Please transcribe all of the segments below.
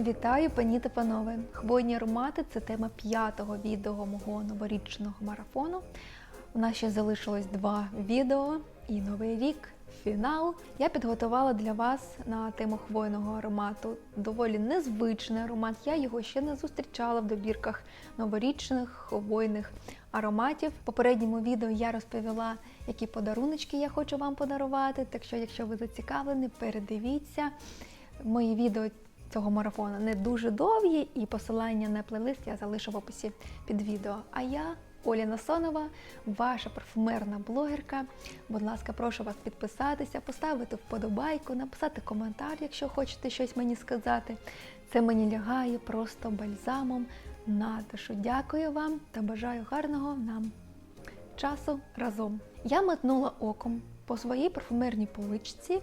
Вітаю, пані та панове! Хвойні аромати це тема п'ятого відео мого новорічного марафону. У нас ще залишилось два відео і новий рік, фінал. Я підготувала для вас на тему хвойного аромату доволі незвичний аромат. Я його ще не зустрічала в добірках новорічних хвойних ароматів. В попередньому відео я розповіла, які подаруночки я хочу вам подарувати. Так що, якщо ви зацікавлені, передивіться. Мої відео цього марафону не дуже довгі, і посилання на плейлист я залишу в описі під відео. А я, Оля Насонова, ваша парфумерна блогерка. Будь ласка, прошу вас підписатися, поставити вподобайку, написати коментар, якщо хочете щось мені сказати. Це мені лягає просто бальзамом на душу. Дякую вам та бажаю гарного нам часу разом. Я метнула оком по своїй парфумерній поличці,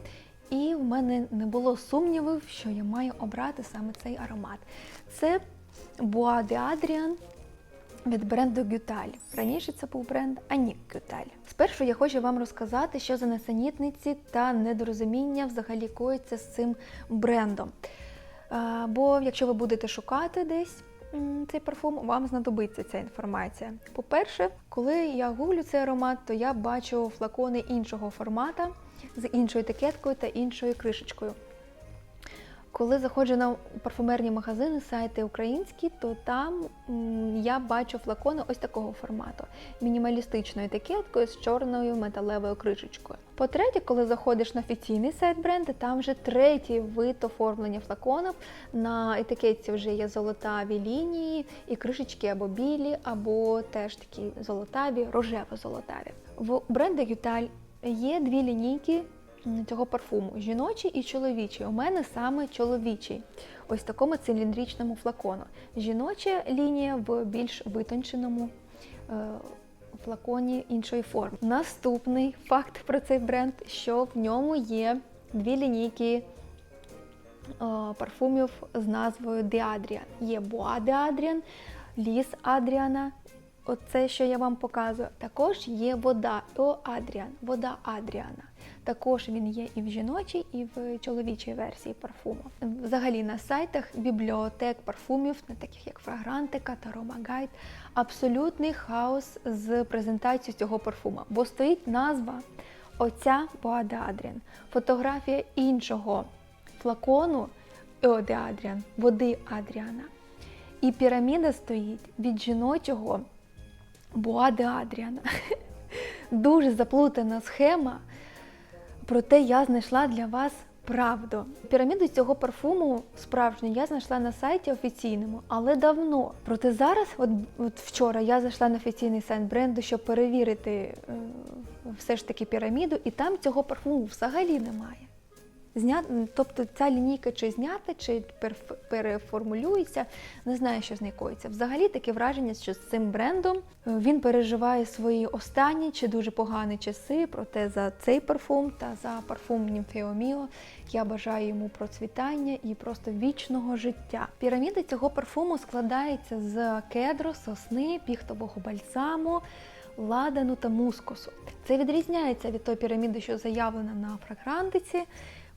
і в мене не було сумнівів, що я маю обрати саме цей аромат. Це Bois de Adrian від бренду Гюталь. Раніше це був бренд Анік Гюталь. Спершу я хочу вам розказати, що за несенітниці та недорозуміння взагалі коїться з цим брендом. Бо якщо ви будете шукати десь цей парфум, вам знадобиться ця інформація. По-перше, коли я гуглю цей аромат, то я бачу флакони іншого формата з іншою етикеткою та іншою кришечкою. Коли заходжу на парфумерні магазини, сайти українські, то там я бачу флакони ось такого формату: мінімалістичною етикеткою з чорною металевою кришечкою. По-третє, коли заходиш на офіційний сайт бренду, там вже третій вид оформлення флаконів. На етикетці вже є золотаві лінії і кришечки або білі, або теж такі золотаві, рожево-золотаві. В бренду Гюталь є дві лінійки цього парфуму: жіночий і чоловічий. У мене саме чоловічий, ось в такому циліндричному флакону. Жіноча лінія в більш витонченому е, флаконі іншої форми. Наступний факт про цей бренд, що в ньому є дві лінійки е, парфумів з назвою Adrian. Є de Adrian, Ліс Адріана. Оце, що я вам показую. Також є вода О Адріан, вода Адріана. Також він є і в жіночій, і в чоловічій версії парфуму. Взагалі на сайтах бібліотек парфумів, не таких як Фрагрантика та Ромагайд, абсолютний хаос з презентацією цього парфума, бо стоїть назва оця de Adrian, фотографія іншого флакону de Adrian, води Адріана. І піраміда стоїть від жіночого Боа де Адріана. Дуже заплутана схема, проте я знайшла для вас правду. Піраміду цього парфуму справжню я знайшла на сайті офіційному, але давно. Проте зараз, от, от вчора, я зайшла на офіційний сайт бренду, щоб перевірити е, все ж таки піраміду, і там цього парфуму взагалі немає. Зня... Тобто ця лінійка чи знята, чи переформулюється, не знаю, що з нею коїться. Взагалі таке враження, що з цим брендом е, він переживає свої останні чи дуже погані часи. Проте за цей парфум та за парфум Німфео Міо я бажаю йому процвітання і просто вічного життя. Піраміда цього парфуму складається з кедро, сосни, піхтового бальзаму. Ладану та мускусу. Це відрізняється від тої піраміди, що заявлена на фрагрантиці,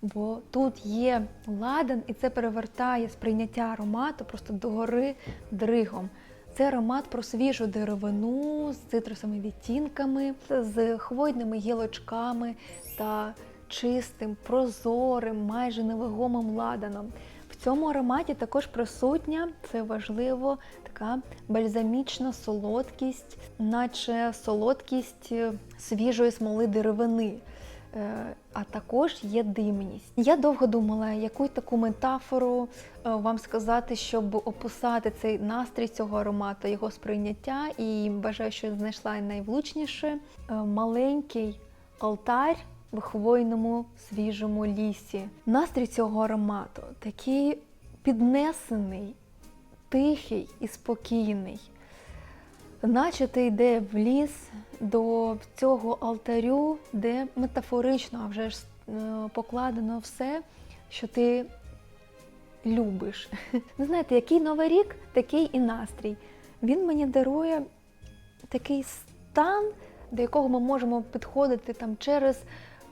бо тут є ладан, і це перевертає сприйняття аромату просто догори дригом. Це аромат про свіжу деревину з цитрусовими відтінками, з хвойними гілочками та чистим, прозорим, майже невагомим ладаном. В цьому ароматі також присутня, це важливо, така бальзамічна солодкість, наче солодкість е, свіжої смоли деревини. Е, А також є димність. Я довго думала, яку таку метафору е, вам сказати, щоб описати цей настрій цього аромату, його сприйняття, і бажаю, що знайшла найвлучніше Е, маленький алтар в хвойному свіжому лісі. Настрій цього аромату такий піднесений, тихий і спокійний. Наче ти йде в ліс до цього алтарю, де метафорично а вже ж е, покладено все, що ти любиш. Не знаєте, який новий рік, такий і настрій. Він мені дарує такий стан, до якого ми можемо підходити там через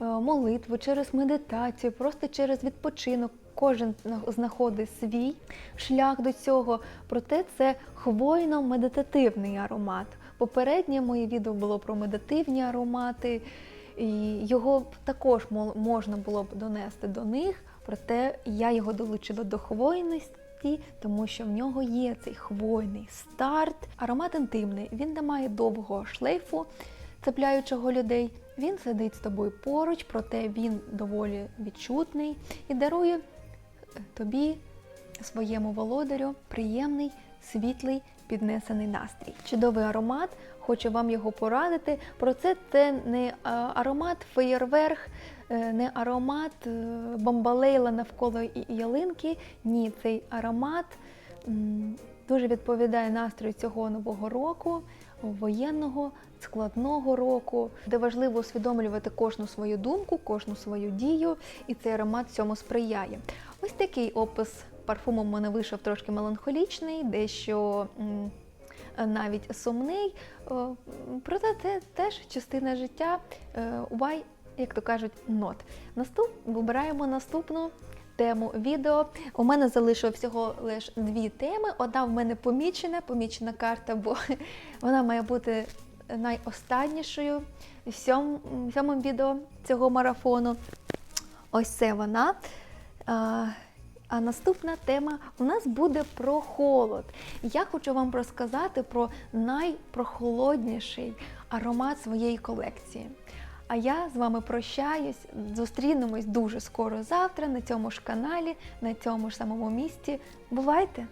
е, молитву, через медитацію, просто через відпочинок, кожен знаходить свій шлях до цього, проте це хвойно-медитативний аромат. Попереднє моє відео було про медитативні аромати, і його також можна було б донести до них, проте я його долучила до хвойності, тому що в нього є цей хвойний старт. Аромат інтимний, він не має довгого шлейфу, цепляючого людей. Він сидить з тобою поруч, проте він доволі відчутний і дарує тобі, своєму володарю, приємний, світлий, піднесений настрій. Чудовий аромат, хочу вам його порадити. Про це це не аромат феєрверх, е, не аромат е, бомбалейла навколо ялинки. Ні, цей аромат дуже відповідає настрою цього нового року, воєнного, складного року, де важливо усвідомлювати кожну свою думку, кожну свою дію, і цей аромат цьому сприяє. Ось такий опис парфуму в мене вийшов трошки меланхолічний, дещо навіть сумний. Проте це теж частина життя. Е, Why, як то кажуть, not. Наступ вибираємо наступну. Тему відео. У мене залишило всього лише дві теми. Одна в мене помічена, помічена карта, бо вона має бути найостаннішою в сьом- сьомому відео цього марафону. Ось це вона. А, а наступна тема у нас буде про холод. Я хочу вам розказати про найпрохолодніший аромат своєї колекції. А я з вами прощаюсь. Зустрінемось дуже скоро завтра на цьому ж каналі, на цьому ж самому місці. Бувайте!